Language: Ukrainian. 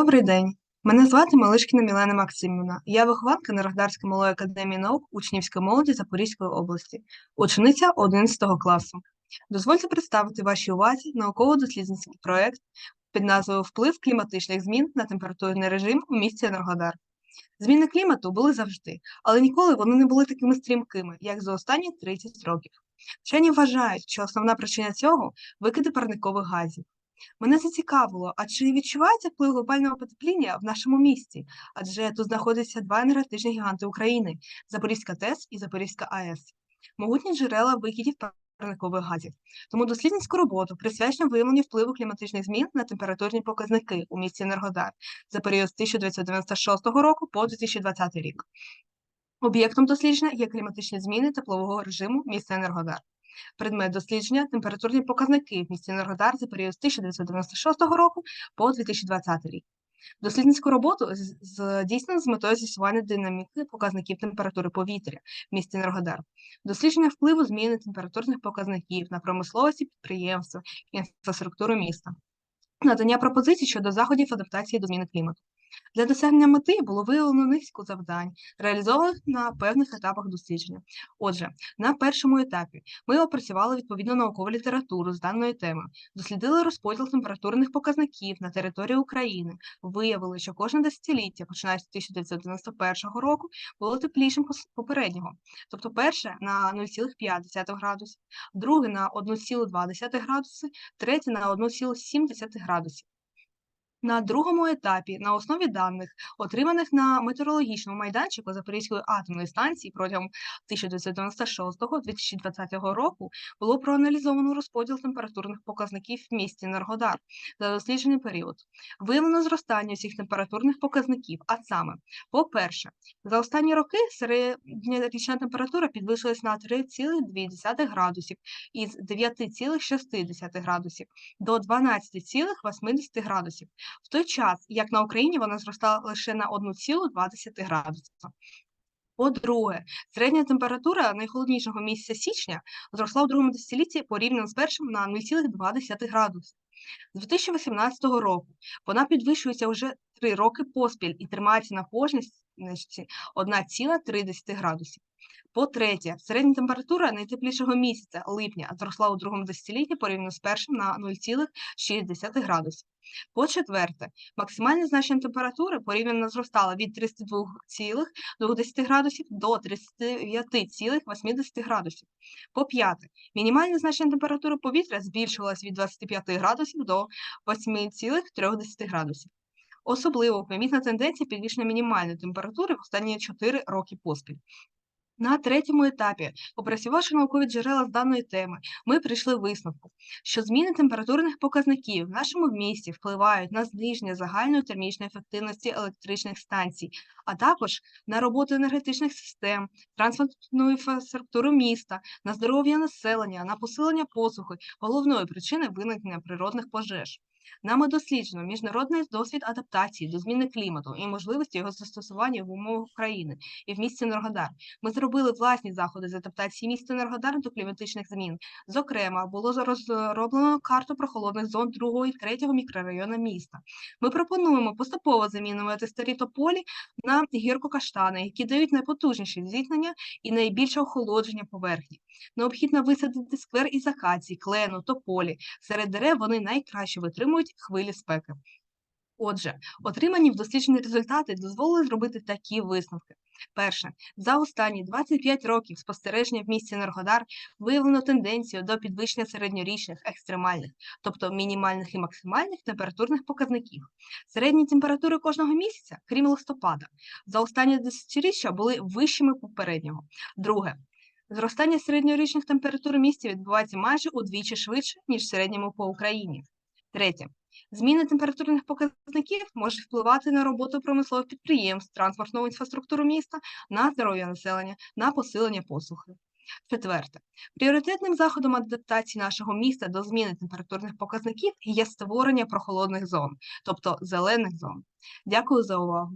Добрий день. Мене звати Малишкіна Мілена Максимівна. Я вихованка Нерогдарської малої академії наук учнівської молоді Запорізької області, учениця 11 класу. Дозвольте представити вашій увазі науково-дослідницький проєкт під назвою Вплив кліматичних змін на температурний режим у місті Енергодар. Зміни клімату були завжди, але ніколи вони не були такими стрімкими, як за останні 30 років. Вчені вважають, що основна причина цього викиди парникових газів. Мене зацікавило, а чи відчувається вплив глобального потепління в нашому місті? Адже тут знаходяться два енергетичні гіганти України Запорізька ТЕС і Запорізька АЕС, могутні джерела викидів парникових газів. Тому дослідницьку роботу присвячено виявленню впливу кліматичних змін на температурні показники у місті Енергодар за період з 1996 року по 2020 рік. Об'єктом дослідження є кліматичні зміни теплового режиму міста Енергодар. Предмет дослідження температурні показники в місті Енергодар за період з 1996 року по 2020 рік. Дослідницьку роботу здійснено з метою з'ясування динаміки показників температури повітря в місті Енергодар, дослідження впливу зміни температурних показників на промисловості підприємства і інфраструктуру міста, надання пропозицій щодо заходів адаптації до зміни клімату. Для досягнення мети було виявлено низку завдань, реалізованих на певних етапах дослідження. Отже, на першому етапі ми опрацювали відповідну наукову літературу з даної теми, дослідили розподіл температурних показників на території України, виявили, що кожне десятиліття, починаючи з 1991 року, було теплішим попереднього, тобто перше на 0,5 градусів, друге на 1,2 градуси, третє на 1,7 градусів. На другому етапі, на основі даних, отриманих на метеорологічному майданчику Запорізької атомної станції протягом 1996-2020 року, було проаналізовано розподіл температурних показників в місті Енергодар за досліджений період. Виявлено зростання усіх температурних показників, а саме, по-перше, за останні роки середня річна температура підвищилась на 3,2 градусів із 9,6 градусів до 12,8 градусів в той час, як на Україні вона зростала лише на 1,2 градуса. По-друге, середня температура найхолоднішого місяця січня зросла у другому десятилітті порівняно з першим на 0,2 градуса. З 2018 року вона підвищується вже три роки поспіль і тримається на позначці 1,3 градусів. По-третє, середня температура найтеплішого місяця липня зросла у другому десятилітті порівняно з першим на 0,6 градусів. По-четверте, максимальне значення температури порівняно зростало від 32,2 градусів до 39,8 градусів. По-п'яте, мінімальне значення температури повітря збільшувалось від 25 градусів до 8,3 градусів. Особливо помітна тенденція підвищення мінімальної температури в останні 4 роки поспіль. На третьому етапі, опрацювавши наукові джерела з даної теми, ми прийшли висновку, що зміни температурних показників в нашому місті впливають на зниження загальної термічної ефективності електричних станцій, а також на роботу енергетичних систем, транспортну інфраструктуру міста, на здоров'я населення, на посилення посухи, головної причини виникнення природних пожеж. Нами досліджено міжнародний досвід адаптації до зміни клімату і можливості його застосування в умовах України і в місті Енергодар. Ми зробили власні заходи з адаптації міста Енергодар до кліматичних змін. Зокрема, було розроблено карту прохолодних зон другого і третього мікрорайону міста. Ми пропонуємо поступово замінювати старі тополі на гіркокаштани, які дають найпотужніші зіткнення і найбільше охолодження поверхні. Необхідно висадити сквер із акації, клену, тополі. Серед дерев вони найкраще витримують хвилі спеки. Отже, отримані в дослідженні результати дозволили зробити такі висновки. Перше, за останні 25 років спостереження в місті Енергодар виявлено тенденцію до підвищення середньорічних, екстремальних, тобто мінімальних і максимальних температурних показників. Середні температури кожного місяця, крім листопада, за останні десятиріччя були вищими попереднього. Друге, Зростання середньорічних температур місті відбувається майже удвічі швидше, ніж в середньому по Україні. Третє. Зміни температурних показників може впливати на роботу промислових підприємств, транспортну інфраструктуру міста, на здоров'я населення, на посилення послухи. Четверте, пріоритетним заходом адаптації нашого міста до зміни температурних показників є створення прохолодних зон, тобто зелених зон. Дякую за увагу.